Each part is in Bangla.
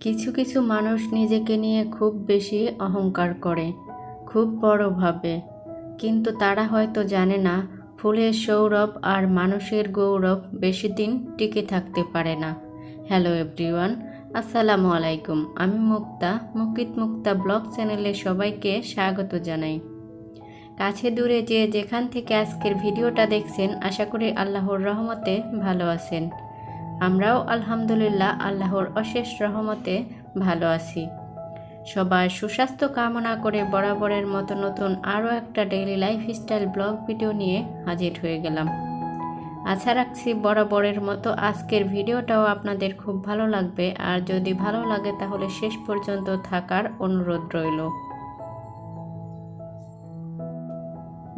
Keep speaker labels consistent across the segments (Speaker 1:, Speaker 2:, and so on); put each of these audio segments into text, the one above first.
Speaker 1: কিছু কিছু মানুষ নিজেকে নিয়ে খুব বেশি অহংকার করে, খুব বড় ভাবে। কিন্তু তারা হয়তো জানে না, ফুলের সৌরভ আর মানুষের গৌরব বেশি দিন টিকে থাকতে পারে না। হ্যালো এভরিওয়ান আসসালামু আলাইকুম। আমি মুক্তা, মুকিত মুক্তা ব্লগ চ্যানেলে সবাইকে স্বাগত জানাই। কাছে দূরে যে যেখান থেকে আজকের ভিডিওটা দেখছেন, আশা করি আল্লাহর রহমতে ভালো আছেন। আমরাও আলহামদুলিল্লাহ আল্লাহর অশেষ রহমতে ভালো আছি। সবার সুস্বাস্থ্য কামনা করে বরাবরের মতো নতুন আরও একটা ডেইলি লাইফস্টাইল ব্লগ ভিডিও নিয়ে হাজির হয়ে গেলাম। আশা রাখছি বরাবরের মতো আজকের ভিডিওটাও আপনাদের খুব ভালো লাগবে। আর যদি ভালো লাগে তাহলে শেষ পর্যন্ত থাকার অনুরোধ রইল।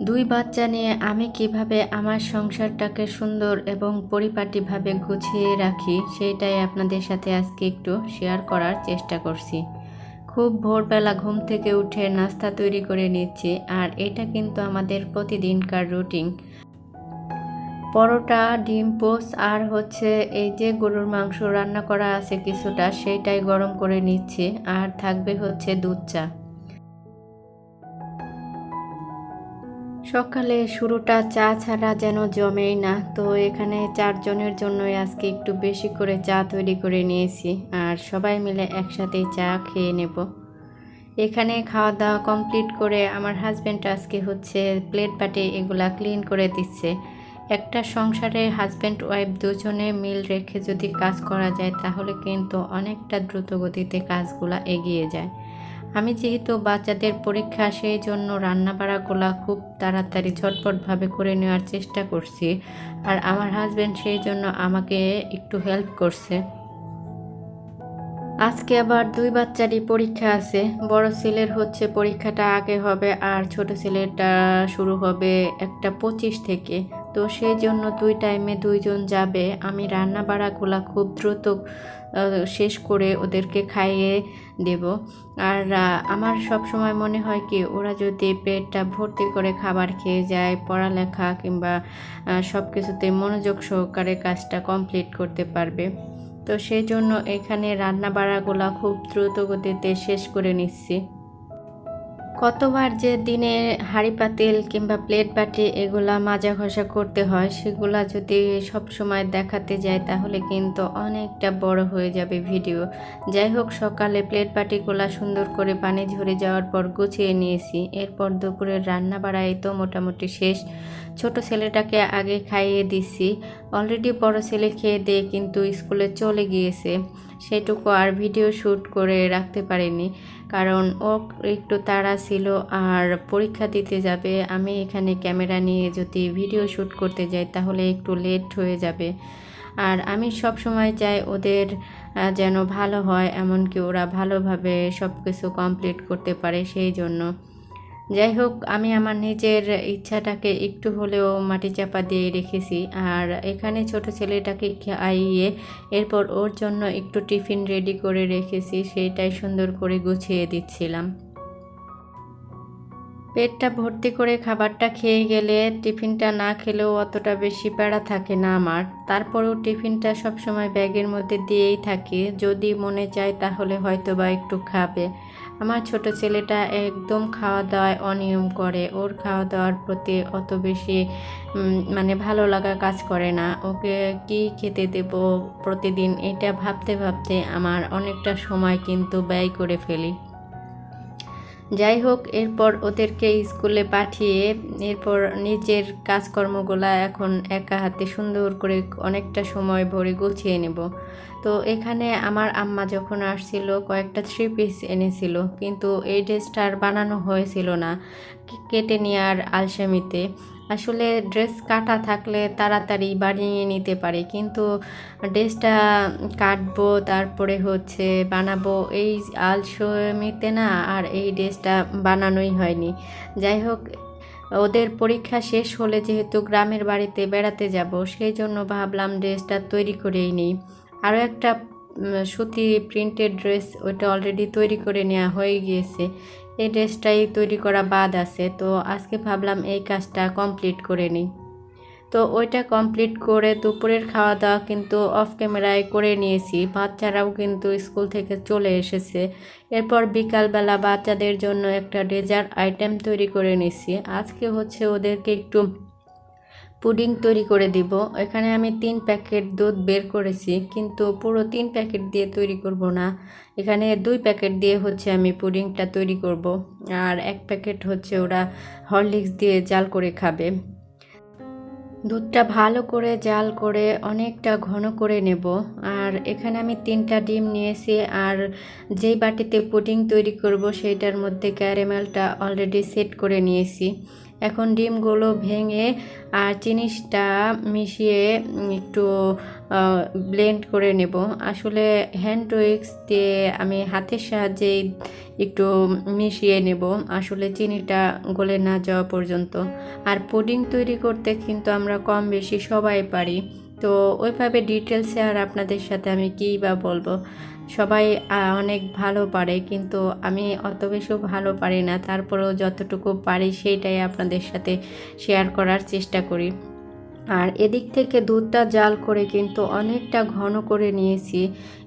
Speaker 1: দুই বাচ্চা নিয়ে আমি কীভাবে আমার সংসারটাকে সুন্দর এবং পরিপাটিভাবে গুছিয়ে রাখি, সেইটাই আপনাদের সাথে আজকে একটু শেয়ার করার চেষ্টা করছি। খুব ভোরবেলা ঘুম থেকে উঠে নাস্তা তৈরি করে নিচ্ছি, আর এটা কিন্তু আমাদের প্রতিদিনকার রুটিন। পরোটা, ডিম পোস আর হচ্ছে এই যে গরুর মাংস রান্না করা আছে কিছুটা, সেইটাই গরম করে নিচ্ছি, আর থাকবে হচ্ছে দুধ চা। সকালে শুরুটা চা ছাড়া যেন জমেই না। তো এখানে চারজনের জন্যই আজকে একটু বেশি করে চা তৈরি করে নিয়েছি। আর সবাই মিলে একসাথে চা খেয়ে নেব। এখানে খাওয়া দাওয়া কমপ্লিট করে আমার হাজব্যান্ড আজকে হচ্ছে প্লেট বাটে এগুলা ক্লিন করে দিচ্ছে। একটা সংসারে হাজব্যান্ড ওয়াইফ দুজনে মিল রেখে যদি কাজ করা যায়, তাহলে কিন্তু অনেকটা দ্রুত গতিতে কাজগুলা এগিয়ে যায়। আমি যেহেতু বাচ্চাদের পরীক্ষা, সেই জন্য রান্না রান্নাবাড়াগুলা খুব তাড়াতাড়ি ঝটপটভাবে করে নেওয়ার চেষ্টা করছি। আর আমার হাজব্যান্ড সেই জন্য আমাকে একটু হেল্প করছে। আজকে আবার দুই বাচ্চারই পরীক্ষা আছে। বড় ছেলের হচ্ছে পরীক্ষাটা আগে হবে আর ছোট ছেলেটা শুরু হবে একটা পঁচিশ থেকে। তো সেই জন্য দুই টাইমে দুইজন যাবে। আমি রান্না বাড়াগুলা খুব দ্রুত শেষ করে ওদেরকে খাইয়ে দেব। আর আমার সব সময় মনে হয় কি, ওরা যদি পেটটা ভর্তি করে খাবার খেয়ে যায়, পড়ালেখা কিংবা সব কিছুতে মনোযোগ সহকারে কাজটা কমপ্লিট করতে পারবে। তো সেই জন্য এখানে রান্না বাড়াগুলা খুব দ্রুত গতিতে শেষ করে নিচ্ছি। কতবার যে দিনে হাঁড়ি পাতিল কিংবা প্লেট বাটি এগুলা মাজা ঘষা করতে হয়, সেগুলা যদি সব সময় দেখাতে যায়, তাহলে কিন্তু অনেকটা বড় হয়ে যাবে ভিডিও। যাই হোক, সকালে প্লেট বাটিগুলা সুন্দর করে পানি ঝরে যাওয়ার পর গুছিয়ে নিয়েছি। এরপর দুপুরের রান্না বাড়াই তো মোটামুটি শেষ। ছোট ছেলেটাকে আগে খাইয়ে দিছি। অলরেডি বড় ছেলে খেয়ে দিয়ে কিন্তু স্কুলে চলে গিয়েছে। সেটুকু আর ভিডিও শ্যুট করে রাখতে পারিনি। কারণ ও একটু তাড়া ছিল আর পরীক্ষা দিতে যাবে। আমি এখানে ক্যামেরা নিয়ে যদি ভিডিও শ্যুট করতে যাই তাহলে একটু লেট হয়ে যাবে। আর আমি সব সময় চাই ওদের যেন ভালো হয়, এমনকি ওরা ভালোভাবে সব কিছু কমপ্লিট করতে পারে সেই জন্য। যাই হোক আমি আমার নিজের ইচ্ছাটাকে একটু হলেও মাটি চাপা দিয়ে রেখেছি। আর এখানে ছোট ছেলেটাকে খাইয়ে এরপর ওর জন্য একটু টিফিন রেডি করে রেখেছি সেইটাই সুন্দর করে গুছিয়ে দিচ্ছিলাম। পেটটা ভর্তি করে খাবারটা খেয়ে গেলে টিফিনটা না খেলেও অতটা বেশি প্যাড়া থাকে না আমার। তারপরেও টিফিনটা সবসময় ব্যাগের মধ্যে দিয়েই থাকি। যদি মনে চায় তাহলে হয়তো বা একটু খাবে। আমার ছোট ছেলেটা একদম খাওয়া দাওয়ায় অনিয়ম করে। ওর খাওয়া দাওয়ার প্রতি অত বেশি মানে ভালো লাগা কাজ করে না। ওকে কি খেতে দেব প্রতিদিন এটা ভাবতে ভাবতে আমার অনেকটা সময় কিন্তু ব্যয় করে ফেলি। যাই হোক এরপর ওদেরকে স্কুলে পাঠিয়ে এরপর নিজের কাজকর্মগুলা এখন একা হাতে সুন্দর করে অনেকটা সময় ভরে গুছিয়ে নেব। তো এখানে আমার আম্মা যখন আসছিল, কয়েকটা থ্রি পিস এনেছিল, কিন্তু এই ড্রেসটা আর বানানো হয়েছিল না। কেটে নেওয়ার আলসামিতে। আসলে ড্রেস কাটা থাকলে তাড়াতাড়ি বানিয়ে নিতে পারে, কিন্তু ড্রেসটা কাটবো, তারপরে হচ্ছে বানাবো, এই আলসমিতে না আর এই ড্রেসটা বানানোই হয়নি। যাই হোক, ওদের পরীক্ষা শেষ হলে যেহেতু গ্রামের বাড়িতে বেড়াতে যাব, সেই জন্য ভাবলাম ড্রেসটা তৈরি করেই নিই। আরও একটা সুতি প্রিন্টেড ড্রেস ওইটা অলরেডি তৈরি করে নেওয়া হয়ে গিয়েছে। এই ড্রেসটাই তৈরি করা বাদ আছে, তো আজকে ভাবলাম এই কাজটা কমপ্লিট করে নিই। তো ওইটা কমপ্লিট করে দুপুরের খাওয়া দাওয়া কিন্তু অফ ক্যামেরায় করে নিয়েছি। বাচ্চারাও কিন্তু স্কুল থেকে চলে এসেছে। এরপর বিকালবেলা বাচ্চাদের জন্য একটা ডেজার্ট আইটেম তৈরি করে নিয়েছি। আজকে হচ্ছে ওদেরকে একটু পুডিং তৈরি করে দিব। এখানে আমি তিন প্যাকেট দুধ বের করেছি, কিন্তু পুরো তিন প্যাকেট দিয়ে তৈরি করব না। এখানে দুই প্যাকেট দিয়ে হচ্ছে আমি পুডিংটা তৈরি করব, আর এক প্যাকেট হচ্ছে ওরা হরলিক্স দিয়ে জাল করে খাবে। দুধটা ভালো করে জাল করে অনেকটা ঘন করে নেব, আর এখানে আমি তিনটা ডিম নিয়েছি, আর যেই বাটিতে পুডিং তৈরি করব সেইটার মধ্যে ক্যারামেলটা অলরেডি সেট করে নিয়েছি। এখন ডিমগুলো ভেঙে, আর জিনিসটা মিশিয়ে একটু ব্লেন্ড করে নেব। আসলে হ্যান্ড উইক্স দিয়ে আমি হাতের সাহায্যে একটু মিশিয়ে নেব। আসলে চিনিটা গলে না যাওয়া পর্যন্ত। আর পুডিং তৈরি করতে কিন্তু আমরা কম বেশি সবাই পারি। তো ওইভাবে ডিটেলসে আর আপনাদের সাথে আমি কী বা বলব? সবাই অনেক ভালো পারে, কিন্তু আমি অত বেশিও ভালো পারি না। তারপরেও যতটুকু পারি সেইটাই আপনাদের সাথে শেয়ার করার চেষ্টা করি। আর এদিক থেকে দুধটা জাল করে কিন্তু অনেকটা ঘন করে নিয়েছি।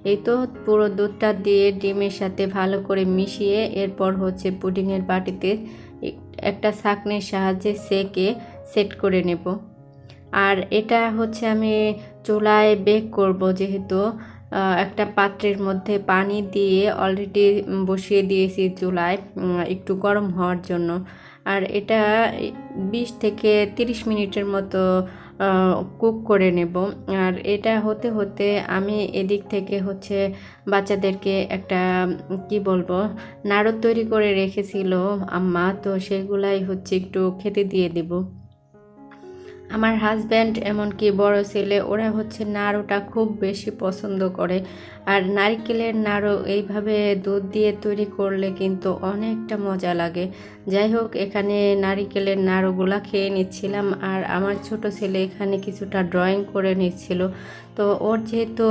Speaker 1: এই তো পুরো দুধটা দিয়ে ডিমের সাথে ভালো করে মিশিয়ে এরপর হচ্ছে পুডিংয়ের বাটিতে একটা ছাকনির সাহায্যে সেকে সেট করে নেব। আর এটা হচ্ছে আমি চুলায় বেক করব যেহেতু। একটা পাত্রের মধ্যে পানি দিয়ে অলরেডি বসিয়ে দিয়েছি চুলায় একটু গরম হওয়ার জন্য। আর এটা বিশ থেকে তিরিশ মিনিটের মতো কুক করে নেব। আর এটা হতে হতে আমি এদিক থেকে হচ্ছে বাচ্চাদেরকে একটা, কি বলব, নাড়ু তৈরি করে রেখেছিল আম্মা, তো সেগুলাই হচ্ছে একটু খেতে দিয়ে দেবো। আমার হাজব্যান্ড এমনকি বড় ছেলে, ওরা হচ্ছে নাড়ুটা খুব বেশি পছন্দ করে। আর নারকেলের নাড়ু এইভাবে দুধ দিয়ে তৈরি করলে কিন্তু অনেকটা মজা লাগে। যাই হোক, এখানে নারিকেলের নাড়ুগুলা খেয়ে নিচ্ছিলাম আর আমার ছোট ছেলে এখানে কিছুটা ড্রয়িং করে নিচ্ছিল। তো ওর যেহেতু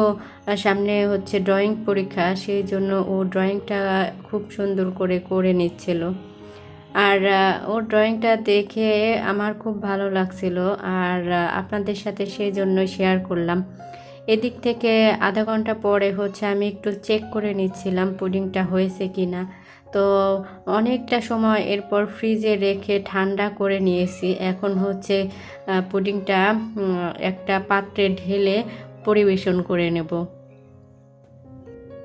Speaker 1: সামনে হচ্ছে ড্রয়িং পরীক্ষা, সেই জন্য ও ড্রয়িংটা খুব সুন্দর করে করে নিচ্ছিল। আর ওর ড্রয়িংটা দেখে আমার খুব ভালো লাগছিল। আর আপনাদের সাথে সেই জন্য শেয়ার করলাম। এদিক থেকে আধা ঘণ্টা পরে হচ্ছে আমি একটু চেক করে নিচ্ছিলাম পুডিংটা হয়েছে কি না তো অনেকটা সময় এরপর ফ্রিজে রেখে ঠান্ডা করে নিয়েছি। এখন হচ্ছে পুডিংটা একটা পাত্রে ঢেলে পরিবেশন করে নেব।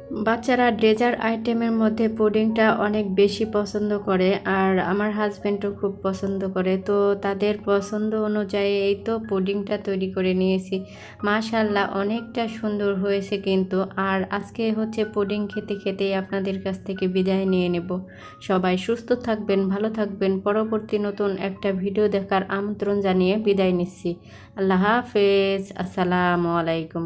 Speaker 1: বাচ্চারা ডেজার্ট আইটেমের মধ্যে পুডিংটা অনেক বেশি পছন্দ করে, আর আমার হাজব্যান্ডও খুব পছন্দ করে। তো তাদের পছন্দ অনুযায়ী এই তো পুডিংটা তৈরি করে নিয়েছি। মাশাল্লাহ অনেকটা সুন্দর হয়েছে কিন্তু। আর আজকে হচ্ছে পুডিং খেতে খেতেই আপনাদের কাছ থেকে বিদায় নিয়ে নেব। সবাই সুস্থ থাকবেন, ভালো থাকবেন। পরবর্তী নতুন একটা ভিডিও দেখার আমন্ত্রণ জানিয়ে বিদায় নিচ্ছি। আল্লাহ হাফেজ, আসসালামু আলাইকুম।